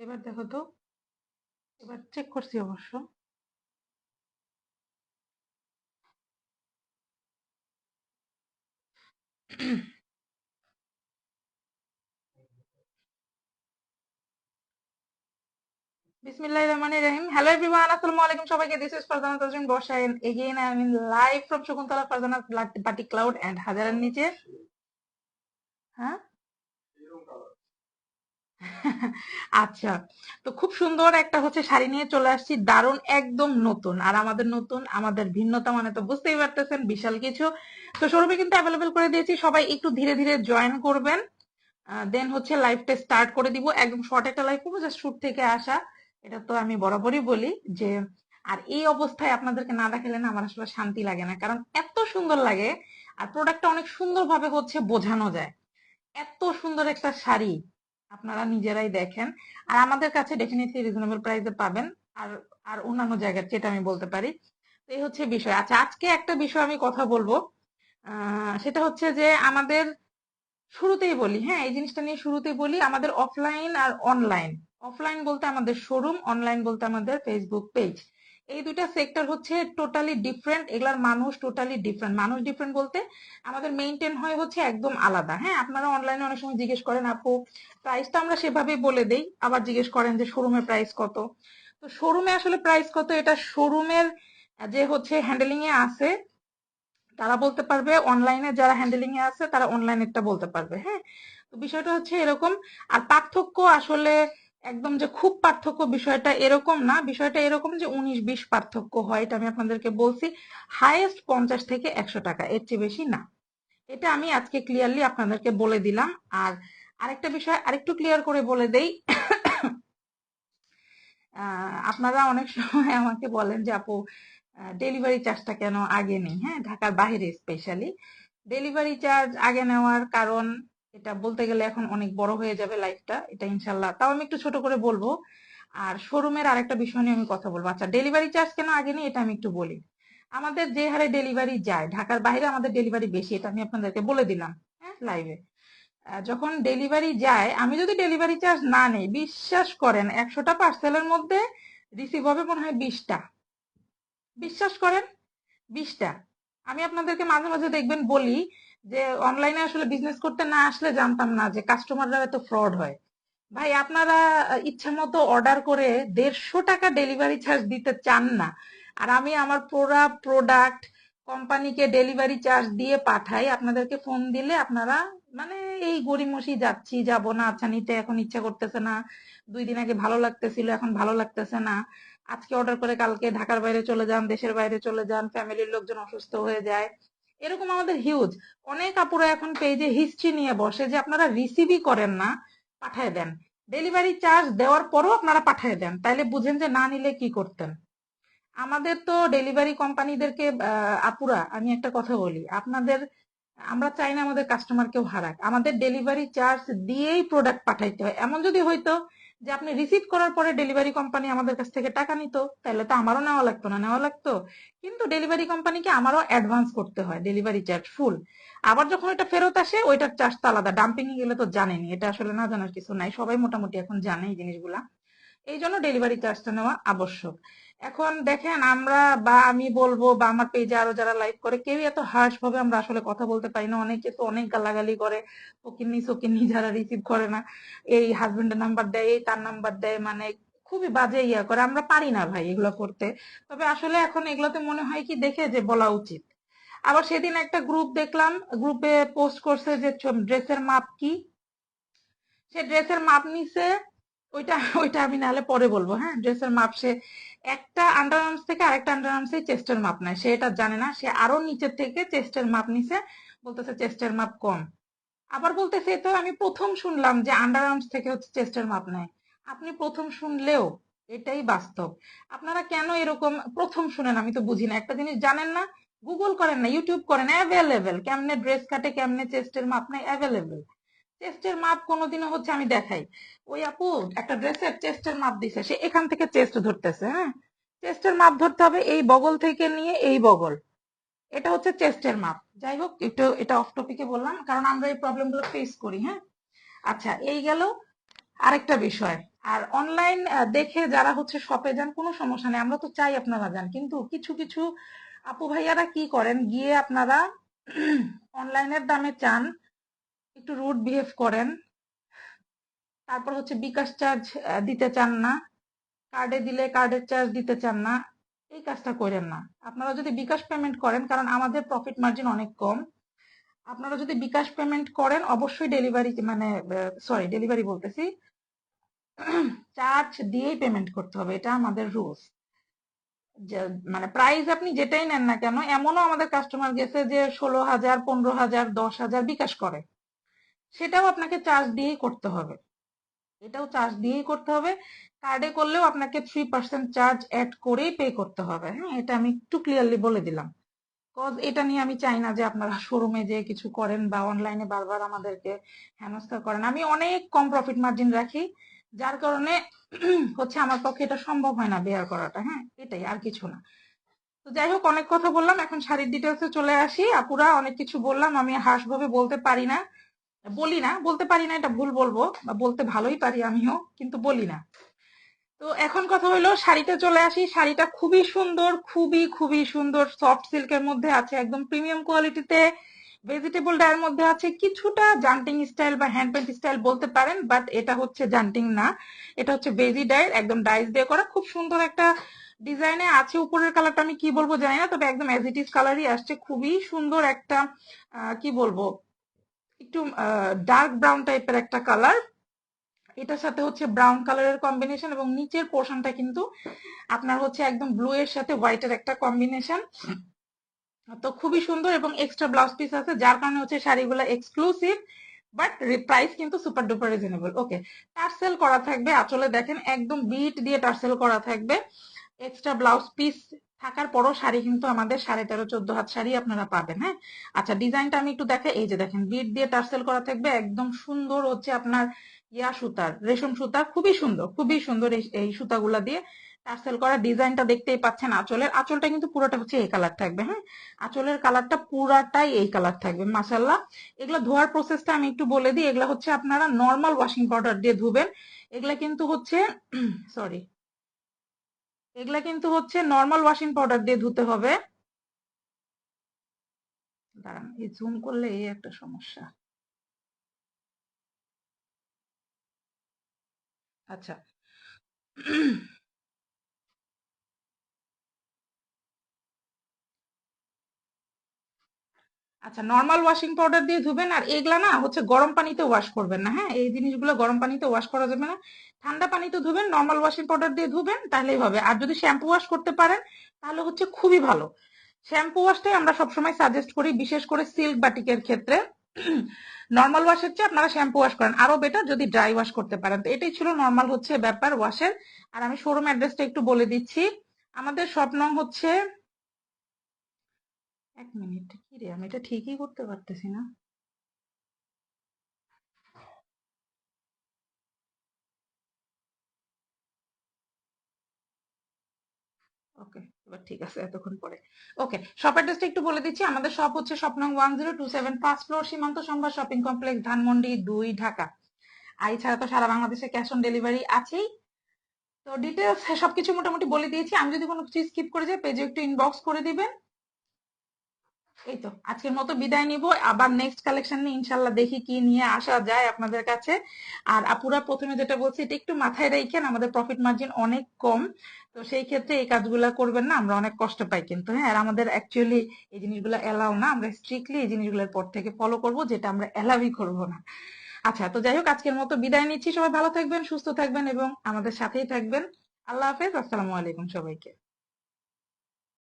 এবার দেখো তো, এবার চেক করছি অবশ্য। বিসমিল্লাহির রহিম। হ্যালো এভরিওয়ান আসসালামু আলাইকুম সবাইকে। This is Barsha again I live from Shakuntala Farzana party cloud and হাজারের নিচে। হ্যাঁ? আচ্ছা তো খুব সুন্দর একটা হচ্ছে শাড়ি নিয়ে চলে আসছি। দারুণ একদম নতুন। আর আমাদের নতুন আমাদের ভিন্নতা মানে তো বুঝতেই পারতেছেন বিশাল কিছু। তো শোরুমে কিন্তু অ্যাভেলেবেল করে দিয়েছি। সবাই একটু ধীরে ধীরে জয়েন করবেন। দেন হচ্ছে লাইভটা স্টার্ট করে দিব। একদম শর্ট একটা লাইভ করব জাস্ট শুট থেকে আসা। এটা তো আমি বরাবরই বলি যে আর এই অবস্থায় আপনাদেরকে না দেখালে না আমার আসলে শান্তি লাগে না। কারণ এত সুন্দর লাগে আর প্রোডাক্টটা অনেক সুন্দর ভাবে হচ্ছে বোঝানো যায়। এত সুন্দর একটা শাড়ি আপনারা নিজেরাই দেখেন। আর আমাদের কাছে ডেফিনেটলি রিজনেবল প্রাইসে পাবেন। আর আর অন্যান্য জায়গার যেটা আমি বলতে পারি। এই হচ্ছে বিষয়। আচ্ছা আজকে একটা বিষয় আমি কথা বলব। সেটা হচ্ছে যে আমাদের শুরুতেই বলি হ্যাঁ এই জিনিসটা নিয়ে শুরুতেই বলি, আমাদের অফলাইন আর অনলাইন অফলাইন বলতে আমাদের শোরুম অনলাইন বলতে আমাদের ফেসবুক পেজ এই দুইটা সেক্টর হচ্ছে টোটালি ডিফারেন্ট এগুলার মানুষ টোটালি ডিফারেন্ট মানুষ ডিফারেন্ট বলতে আমাদের মেনটেন হয় হচ্ছে একদম আলাদা। হ্যাঁ আপনারা অনলাইনে অনেক সময় জিজ্ঞেস করেন, আপু প্রাইসটা আমরা সেভাবেই বলে দেই। আবার জিজ্ঞেস করেন যে শোরুমের প্রাইস কত? তো শোরুমে আসলে প্রাইস কত? এটা শোরুমের যে হচ্ছে হ্যান্ডেলিং এ আছে, তারা বলতে পারবে। অনলাইনে যারা হ্যান্ডেলিং এ আছে, তারা অনলাইনেরটা বলতে পারবে। হ্যাঁ তো বিষয়টা হচ্ছে এরকম। আর পার্থক্য আসলে একদম যে খুব পার্থক্য বিষয়টা এরকম না, বিষয়টা এরকম যে উনিশ বিশ পার্থক্য হয়, এটা আমি আপনাদেরকে বলছি। হাইয়েস্ট পঞ্চাশ থেকে একশো টাকা, এর চেয়ে বেশি না। এটা আমি আজকে ক্লিয়ারলি আপনাদেরকে বলে দিলাম। আর আরেকটা বিষয় আরেকটু ক্লিয়ার করে বলে দেই। আপনারা অনেক সময় আমাকে বলেন যে, আপু ডেলিভারি চার্জটা কেন আগে নেই? হ্যাঁ ঢাকার বাইরে স্পেশালি ডেলিভারি চার্জ আগে নেওয়ার কারণ এটা বলতে গেলে এখন অনেক বড় হয়ে যাবে লাইফটা এটা ইনশাল্লাহ তাও আমি একটু ছোট করে বলব। আর শোরুমের আরেকটা বিষয় নিয়ে আমি কথা বলব। আচ্ছা ডেলিভারি চার্জ কেন আগে নেই, এটা আমি একটু বলি। আমাদের যে হারে ডেলিভারি যায়, ঢাকার বাইরে আমাদের ডেলিভারি বেশি, এটা আমি আপনাদেরকে বলে দিলাম হ্যাঁ লাইভে যখন ডেলিভারি যায়, আমি যদি ডেলিভারি চার্জ না নেই, বিশ্বাস করেন, একশোটা পার্সেলের মধ্যে রিসিভ হবে মনে হয় বিশটা। বিশ্বাস করেন? বিশটা। আমি আপনাদেরকে মাঝে মাঝে দেখবেন বলি যে অনলাইনে আসলে বিজনেস করতে না আসলে জানতাম না যে কাস্টমাররা এত ফ্রড হয়। ভাই, আপনারা ইচ্ছা মতো অর্ডার করে দেড়শো টাকা ডেলিভারি চার্জ দিতে চান না। আর আমি আমার পুরা প্রোডাক্ট কোম্পানিকে ডেলিভারি চার্জ দিয়ে পাঠাই, আপনাদেরকে ফোন দিলে আপনারা মানে এই গড়িমসি যাচ্ছি, যাব না আচ্ছা নিতে এখন ইচ্ছা করতেছে না, দুই দিন আগে ভালো লাগতেছিল, এখন ভালো লাগতেছে না, আজকে অর্ডার করে কালকে ঢাকার বাইরে চলে যান, দেশের বাইরে চলে যান ফ্যামিলির লোকজন অসুস্থ হয়ে যায়। এরকম আমাদের হিউজ অনেক আপুরা এখন পেজে হিস্ট্রি নিয়ে বসে যে আপনারা রিসিভই করেন না, পাঠায় দেন। ডেলিভারি চার্জ দেওয়ার পরও আপনারা পাঠায় দেন। তাইলে বুঝেন যে না নিলে কি করতেন। আমাদের তো ডেলিভারি কোম্পানিদেরকে আপুরা, আমি একটা কথা বলি। আপনাদের, আমরা চাই না আমাদের কাস্টমার কেউ হারাক। আমাদের ডেলিভারি চার্জ দিয়েই প্রোডাক্ট পাঠাইতে হয়। এমন যদি হইতো যে আপনি রিসিভ করার পরে ডেলিভারি কোম্পানি আমাদের কাছ থেকে টাকা নিত, তাহলে তো আমারও নেওয়া লাগতো না, নেওয়া লাগতো। কিন্তু ডেলিভারি কোম্পানিকে আমারও অ্যাডভান্স করতে হয় ডেলিভারি চার্জ ফুল আবার যখন এটা ফেরত আসে, ওইটার চার্জ তো আলাদা। ডাম্পিং গেলে তো জানেনি এটা আসলে না জানার কিছু নাই। সবাই মোটামুটি এখন জানে এই জিনিসগুলা। এই জন্য ডেলিভারি চার্জটা নেওয়া আবশ্যক। এখন দেখেন আমরা বা আমি বলব বা আমার পেজে আরও যারা লাইভ করে, কেউ এত হার্শ ভাবে আমরা আসলে কথা বলতে পারি না। অনেকে তো অনেক গালাগালি করে, ফকিন্নি সকিন্নি যারা রিসিভ করে না, এই হাজবেন্ডের নাম্বার দেয়, এই তার নাম্বার দেয় মানে খুবই বাজে ইয়া করে। আমরা পারি না ভাই এগুলো করতে। তবে আসলে এখন এগুলোতে মনে হয় কি, দেখে যে বলা উচিত। আবার সেদিন একটা গ্রুপ দেখলাম গ্রুপে পোস্ট করছে যে ড্রেসের মাপ কি? সে ড্রেসের মাপ নিছে ওইটা ওইটা আমি নাহলে পরে বলব হ্যাঁ? ড্রেসের মাপ সে একটা আন্ডার আর্মস থেকে আরেকটা আন্ডার আর্মসে চেস্টের মাপ নেয়। সে এটা জানে না, সে আরও নিচের থেকে চেস্টের মাপ নিছে, বলতেছে চেস্টের মাপ কম। আবার বলতেছে তো আমি প্রথম শুনলাম যে আন্ডার আর্মস থেকে হচ্ছে চেস্টের মাপ নেয়। আপনি প্রথম শুনলেও এটাই বাস্তব। আপনারা কেন এরকম প্রথম শুনেন আমি তো বুঝি না। একটা জিনিস জানেন না? গুগল করেন না ইউটিউব করেন অ্যাভেলেবেল কেমনে ড্রেস কাটে, কেমনে চেস্টের মাপ নেয় অ্যাভেলেবেল চেস্টের মাপ কোনোদিনও হচ্ছে আমি দেখাই। ওই আপু, একটা ড্রেসের চেস্টের মাপ দিছে, সে এখান থেকে চেস্ট ধরতেছে হ্যাঁ? চেস্টের মাপ ধরতে হবে এই বগল থেকে নিয়ে এই বগল। এটা হচ্ছে চেস্টের মাপ। যাই হোক, একটু এটা অফ টপিকে বললাম, কারণ আমরা এই প্রবলেমগুলো ফেস করি হ্যাঁ? আচ্ছা এই গেল আরেকটা বিষয়। আর অনলাইন দেখে যারা হচ্ছে শপে যান, কোনো সমস্যা নেই, আমরা তো চাই আপনারা যান। কিন্তু কিছু কিছু আপু ভাইয়ারা কি করেন, গিয়ে আপনারা অনলাইনের দামে চান একটু রুট বিহেভ করেন। তারপর হচ্ছে বিকাশ চার্জ দিতে চান না। কার্ডে দিলে কার্ডের চার্জ দিতে চান না। এই কাজটা করেন না। আপনারা যদি বিকাশ পেমেন্ট করেন, কারণ আমাদের প্রফিট মার্জিন অনেক কম। আপনারা যদি বিকাশ পেমেন্ট করেন, অবশ্যই ডেলিভারি মানে সরি ডেলিভারি বলতেছি। চার্জ দিয়েই পেমেন্ট করতে হবে। এটা আমাদের রুলস মানে প্রাইস আপনি যেটাই নেন না কেন, এমনও আমাদের কাস্টমার গেছে যে ষোলো হাজার, পনেরো হাজার, দশ হাজার বিকাশ করে। সেটাও আপনাকে চার্জ দিয়েই করতে হবে। এটাও চার্জ দিয়েই করতে হবে। কার্ডে করলেও আপনাকে থ্রি পার্সেন্ট চার্জ অ্যাড করেই পে করতে হবে। হ্যাঁ এটা আমি একটু ক্লিয়ারলি বলে দিলাম। কজ এটা নিয়ে আমি চাই না যে আপনারা শোরুমে যে কিছু করেন বা অনলাইনে বারবার আমাদেরকে হেনস্থা করেন। আমি অনেক কম প্রফিট মার্জিন রাখি, যার কারণে হচ্ছে আমার পক্ষে এটা সম্ভব হয় না বেয়ার করাটা। হ্যাঁ এটাই আর কিছু না। তো যাই হোক, অনেক কথা বললাম। এখন শাড়ির ডিটেলসে চলে আসি। আপুরা, অনেক কিছু বললাম। আমি হাসভাবে বলতে পারি না। বলি না, বলতে পারি না, এটা ভুল বলব, বা বলতে ভালোই পারি আমিও, কিন্তু বলি না। তো এখন কথা হলো, শাড়িতে চলে আসি। শাড়িটা খুবই সুন্দর, খুবই খুবই সুন্দর সফট সিল্কের মধ্যে আছে, একদম প্রিমিয়াম কোয়ালিটিতে ভেজিটেবল ডায়ের মধ্যে আছে কিছুটা জান্টিং স্টাইল বা হ্যান্ড পেন্ট স্টাইল বলতে পারেন বাট এটা হচ্ছে জান্টিং না। এটা হচ্ছে বেজি ডায়ের, একদম ডাইস দিয়ে করা। খুব সুন্দর একটা ডিজাইনে আছে। উপরের কালারটা আমি কি বলব জানি না, তবে একদম অ্যাজ ইট ইজ কালারই আসছে। খুবই সুন্দর একটা কি বলব? একটু ডার্ক ব্রাউন টাইপের একটা কালার এটার সাথে হচ্ছে ব্রাউন কালারের কম্বিনেশন এবং নিচের পোর্শনটা কিন্তু আপনার হচ্ছে একদম ব্লু এর সাথে হোয়াইটের একটা কম্বিনেশন তো খুবই সুন্দর এবং এক্সট্রা ব্লাউজ পিস আছে, যার কারণে হচ্ছে শাড়িগুলো এক্সক্লুসিভ বাট প্রাইস কিন্তু super duper reasonable okay tassel করা থাকবে আসলে দেখেন, একদম বিট দিয়ে টার্সেল করা থাকবে। এক্সট্রা ব্লাউজ পিস থাকার পরও শাড়ি কিন্তু আমাদের সাড়ে তেরো, চোদ্দ হাত শাড়ি আপনারা পাবেন হ্যাঁ? আচ্ছা ডিজাইনটা আমি একটু দেখে, এই যে দেখেন, বিট দিয়ে টার্সেল করা থাকবে, একদম সুন্দর হচ্ছে আপনার ইয়া সুতার, রেশম সুতা খুবই সুন্দর খুবই সুন্দর এই সুতাগুলা দিয়ে টার্সেল করা ডিজাইনটা দেখতেই পাচ্ছেন আঁচলের। আঁচলটা কিন্তু পুরোটা হচ্ছে এই কালার থাকবে হ্যাঁ? আঁচলের কালারটা পুরাটাই এই কালার থাকবে মাসাল্লাহ এগুলো ধোয়ার প্রসেসটা আমি একটু বলে দিই, এগুলো হচ্ছে আপনারা নর্মাল ওয়াশিং পাউডার দিয়ে ধুবেন। এগুলা কিন্তু হচ্ছে সরি এগুলা কিন্তু হচ্ছে নর্মাল ওয়াশিং পাউডার দিয়ে ধুতে হবে। দাঁড়ান, এই জুম করলে এই একটা সমস্যা। আচ্ছা। আচ্ছা নর্মাল ওয়াশিং পাউডার দিয়ে ধুবেন আর এগুলা না হচ্ছে গরম পানিতে ওয়াশ করবেন না হ্যাঁ? এই জিনিসগুলো গরম পানিতে ওয়াশ করা যাবে না। ঠান্ডা পানিতে ধুবেন নর্মাল ওয়াশিং পাউডার দিয়ে ধুবেন, তাহলেই হবে। আর যদি শ্যাম্পু ওয়াশ করতে পারেন, তাহলে হচ্ছে খুবই ভালো। শ্যাম্পু ওয়াশটাই আমরা সবসময় সাজেস্ট করি, বিশেষ করে সিল্ক বাটিকের ক্ষেত্রে। নর্মাল ওয়াশের চেয়ে আপনারা শ্যাম্পু ওয়াশ করেন। আরও বেটার যদি ড্রাই ওয়াশ করতে পারেন। তো এটাই ছিল নর্মাল হচ্ছে ব্যাপার ওয়াশের আর আমি শোরুম অ্যাড্রেসটা একটু বলে দিচ্ছি। আমাদের স্বপ্ন হচ্ছে এক মিনিট কি রে? আমি এটা ঠিকই করতে পারতেছি না। ওকে এবার ঠিক আছে, এতক্ষণ পরে। ওকে শপ অ্যাড্রেসটা একটু বলে দিচ্ছি। আমাদের শপ হচ্ছে শপ নং one zero two seven first floor Simanta Sambhar shopping complex Dhanmondi দুই, ঢাকা। আর এছাড়া তো সারা বাংলাদেশে ক্যাশ অন ডেলিভারি আছেই। তো ডিটেলস সবকিছু মোটামুটি বলে দিয়েছি। আমি যদি কোনো কিছু স্কিপ করে যাই পেজে একটু ইনবক্স করে দিবেন। এই তো আজকের মতো বিদায় নিব। আবার নেক্সট কালেকশন নিয়ে ইনশাল্লাহ দেখি কি নিয়ে আসা যায় আপনাদের কাছে। আর আপুরা প্রথমে যেটা বলছি, এটা একটু মাথায় রেখেন, আমাদের প্রফিট মার্জিন অনেক কম। তো সেই ক্ষেত্রে এই কাজগুলো করবেন না, আমরা অনেক কষ্ট পাই কিন্তু হ্যাঁ? আর আমাদের অ্যাকচুয়ালি এই জিনিসগুলো এলাও না, আমরা স্ট্রিক্টলি এই জিনিসগুলোর পর থেকে ফলো করব, যেটা আমরা এলাওই করব না। আচ্ছা তো যাই হোক, আজকের মতো বিদায় নিচ্ছি। সবাই ভালো থাকবেন, সুস্থ থাকবেন এবং আমাদের সাথেই থাকবেন। আল্লাহ হাফেজ, আসসালামু আলাইকুম সবাইকে।